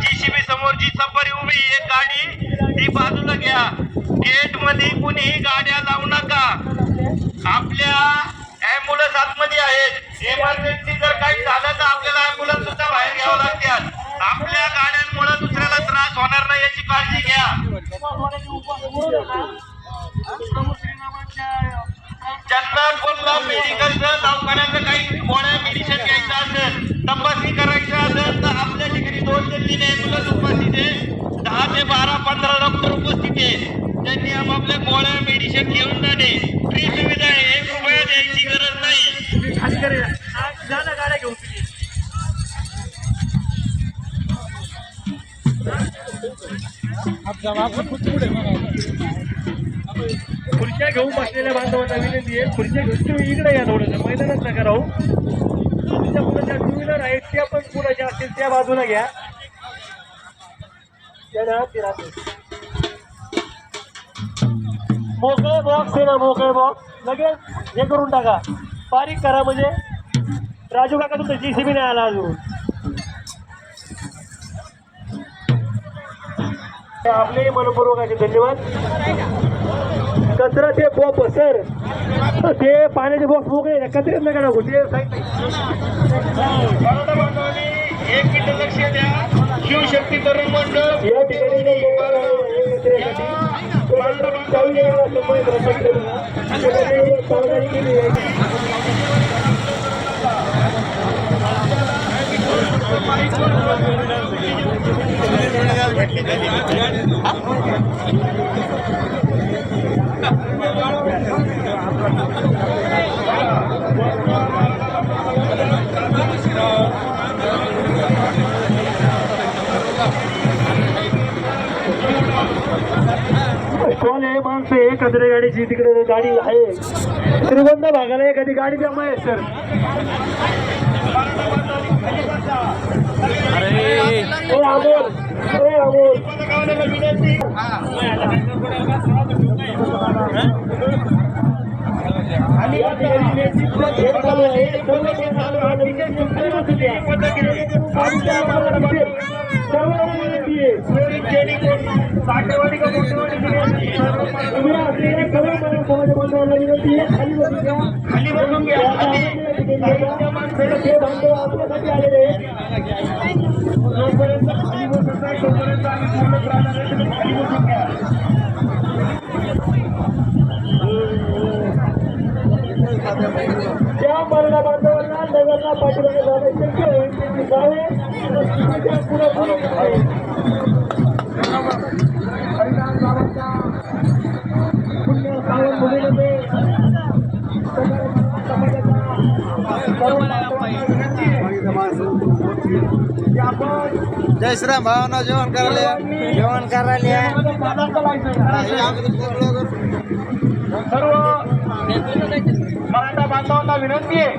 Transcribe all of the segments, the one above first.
GCB समोर जी safari उभी एक गाडी ती बाजूला घ्या. गेटमध्ये कुणीही गाड्या लावू नका. आपल्या अँब्युलन्स आतमध्ये आहेत. इमर्जन्सी जर काही झालं तर आपल्याला अँब्युलन्स ज्यांना कोणता मेडिकलचं दवाखान्याचं काही गोळ्या मेडिसिन घ्यायचं असेल तपासणी करायचं असेल तर आपल्या ठिकाणी दोन ते तीन ॲम्ब्युलन्स उपस्थित आहे दहा ते बारा पंधरा डॉक्टर उपस्थित आहे. त्यांनी आपापल्या गोळ्या मेडिसिन घेऊन जाणे. फ्री सुविधा आहे एक रुपया द्यायची गरज नाही. गाड्या घेऊन. आप जवाब खुद पूरे मैं खुर्च्या घेऊन बसलेल्या बांधवांना विनंती आहे. खुर्च्या घेऊन तुम्ही इकडे या थोडंसं. मैदानात नका राहू. तुमच्या मुलाच्या टू व्हीलर आहेत त्या पण कुणाच्या असतील त्या बाजूला घ्या. मोकळे बॉक्स आहे ना मोकळे बॉक्स लगेच हे करून टाका. बारीक करा म्हणजे. राजू काका तुमचा बी नाही आला अजून. आपले मनपूर्वकाचे धन्यवाद. कचरा ते बॉप सर ते पाण्याचे बॉक्स मोकळे आहे. कचऱ्यात नका नको ते लक्ष द्या शिवशक्ती तरुण मंडळ या ठिकाणी कोण आहे माणसं आहे कचरे गाडीची तिकडे गाडी आहे श्रीगोंदा भागाला एखादी गाडी जमा आहे सर ए अमोल अमोल आणि या ठिकाणी नेतृत्व हे चालू आहे. सर्व ते चालू आहे. विशेष सूचना असू द्या. आमच्या आम्हाला सर्वांना विनंती आहे. उभे असलेल्या सर्व मानव समाज बांधवांना विनंती आहे. खाली बसून घ्या. खाली बसून घ्या. त्या माणसाला ते बांधव आपल्यासाठी आलेले आहेत. जोपर्यंत खाली बसत नाही तोपर्यंत आम्ही बोलत राहणार आहे. तुम्ही खाली बसून घ्या. त्या मरणा बांधवांना नगरला पाठवले जाणे शक्य जय श्रीराम भावना जेवण करायला जेवण करायला. सर्व मराठा बांधवांना विनंती आहे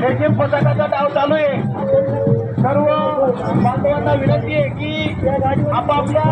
रेशीम पथकाचा डाव चालू आहे सर्व बांधवांना विनंती आहे की आपापल्या